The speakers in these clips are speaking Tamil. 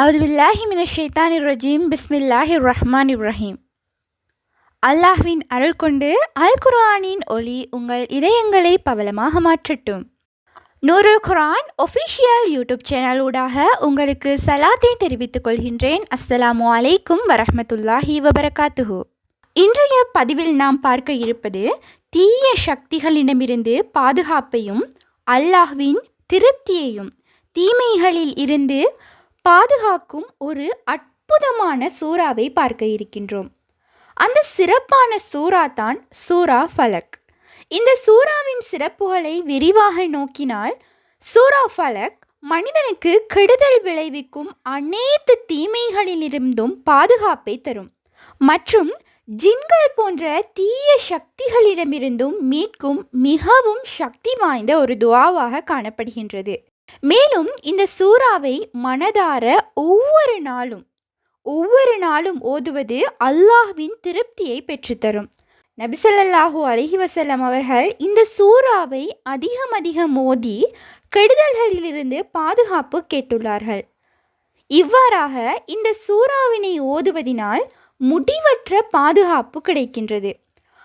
அவுதுபில்லாஹி மின ஷைத்தானிர் ரஜீம் பிஸ்மில்லாஹி ரஹ்மான் இப்ராஹிம் அல்லாஹ்வின் அருள் கொண்டு அல் குர்ஆனின் ஒளி உங்கள் இதயங்களை பவலமாக மாற்றட்டும். Noorul Quran official YouTube channel ஊடாக உங்களுக்கு சலாத்தை தெரிவித்துக் கொள்கின்றேன். அஸ்ஸலாமு அலைக்கும் வரஹமத்துல்லாஹி வபரகாத்துஹு. இன்றைய பதிவில் நாம் பார்க்க இருப்பது தீய சக்திகளிடமிருந்து பாதுகாப்பையும் அல்லாஹ்வின் திருப்தியையும் தீமைகளில் இருந்து பாதுகாக்கும் ஒரு அற்புதமான சூறாவை பார்க்க இருக்கின்றோம். அந்த சிறப்பான சூறா தான் சூரா ஃபலக். இந்த சூறாவின் சிறப்புகளை விரிவாக நோக்கினால் சூரா ஃபலக் மனிதனுக்கு கெடுதல் விளைவிக்கும் அனைத்து தீமைகளிலிருந்தும் பாதுகாப்பை தரும். மற்றும் ஜின்கள் போன்ற தீய சக்திகளிடமிருந்தும் மீட்கும் மிகவும் சக்தி வாய்ந்த ஒரு துவாவாக காணப்படுகின்றது. மேலும் இந்த சூறாவை மனதார ஒவ்வொரு நாளும் ஒவ்வொரு நாளும் ஓதுவது அல்லாஹ்வின் திருப்தியை பெற்றுத்தரும். நபிசல்லாஹூ அலஹி வசல்லம் அவர்கள் இந்த சூறாவை அதிகம் அதிகம் மோதி கெடுதல்களிலிருந்து பாதுகாப்பு கேட்டுள்ளார்கள். இவ்வாறாக இந்த சூறாவினை ஓதுவதினால் முடிவற்ற பாதுகாப்பு கிடைக்கின்றது.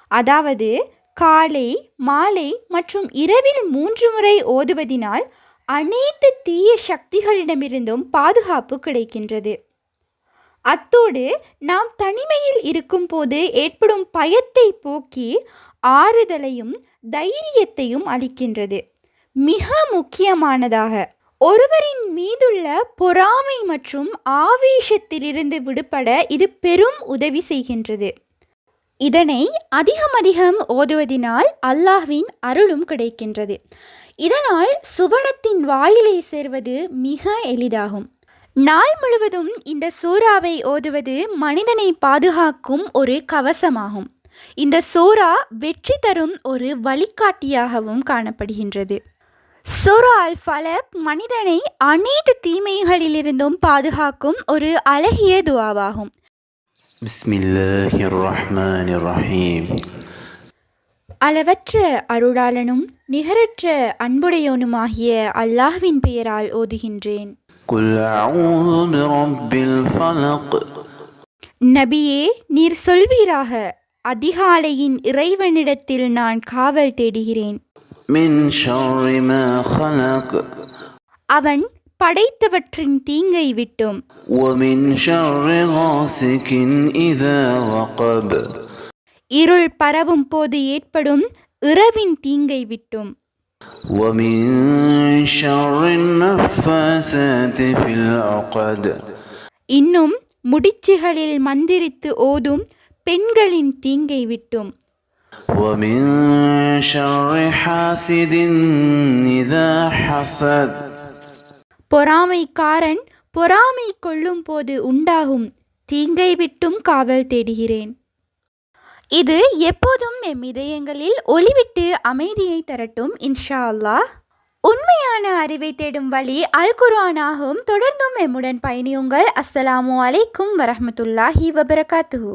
அதாவது காலை மாலை மற்றும் இரவில் மூன்று முறை ஓதுவதினால் அனைத்து தீய சக்திகளிடமிருந்தும் பாதுகாப்பு கிடைக்கின்றது. அத்தோடு நாம் தனிமையில் இருக்கும்போது ஏற்படும் பயத்தை போக்கி ஆறுதலையும் தைரியத்தையும் அளிக்கின்றது. மிக முக்கியமானதாக ஒருவரின் மீதுள்ள பொறாமை மற்றும் ஆவேசத்திலிருந்து விடுபட இது பெரும் உதவி செய்கின்றது. இதனை அதிகம் அதிகம் ஓதுவதினால் அல்லாஹ்வின் அருளும் கிடைக்கின்றது. இதனால் சுவனத்தின் வாயிலை சேர்வது மிக எளிதாகும். நாள் முழுவதும் இந்த சூறாவை ஓதுவது மனிதனை பாதுகாக்கும் ஒரு கவசமாகும். இந்த சூறா வெற்றி தரும் ஒரு வழிகாட்டியாகவும் காணப்படுகின்றது. சூரா அல் ஃபலக் மனிதனை அனைத்து தீமைகளிலிருந்தும் பாதுகாக்கும் ஒரு அழகிய துவாவாகும். بسم الله الرحمن الرحيم அளவற்ற அருளாளனும் நிகரற்ற அன்புடையோனுமாகிய அல்லாஹ்வின் பெயரால் ஓதுகின்றேன் قل أعوذ برب الفلق நபியே நீர் சொல்வீராக அதிகாலையின் இறைவனிடத்தில் நான் காவல் தேடுகிறேன் من شر ما خلق அவன் படைத்தவற்றின் தீங்கை விட்டும் ومن شر غاسق إذا وقب இருள் பரவும் போது ஏற்படும் இரவின் தீங்கை விட்டும் ومن شر النفاسات في العقد இன்னும் முடிச்சுகளில் மந்திரித்து ஓதும் பெண்களின் தீங்கை விட்டும் ومن شر حاسد إذا حسد பொறாமைக்காரன் பொறாமை கொள்ளும் போது உண்டாகும் தீங்கை விட்டும் காவல் தேடுகிறேன். இது எப்போதும் எம் இதயங்களில் ஒளிவிட்டு அமைதியை தரட்டும் இன்ஷா அல்லாஹ். உண்மையான அறிவை தேடும் வழி அல் குர்ஆனாகும் தொடர்ந்தும் எம்முடன் பயணியுங்கள். அஸ்ஸலாமு அலைக்கும் வரஹ்மத்துல்லாஹி வபரகாத்துஹு.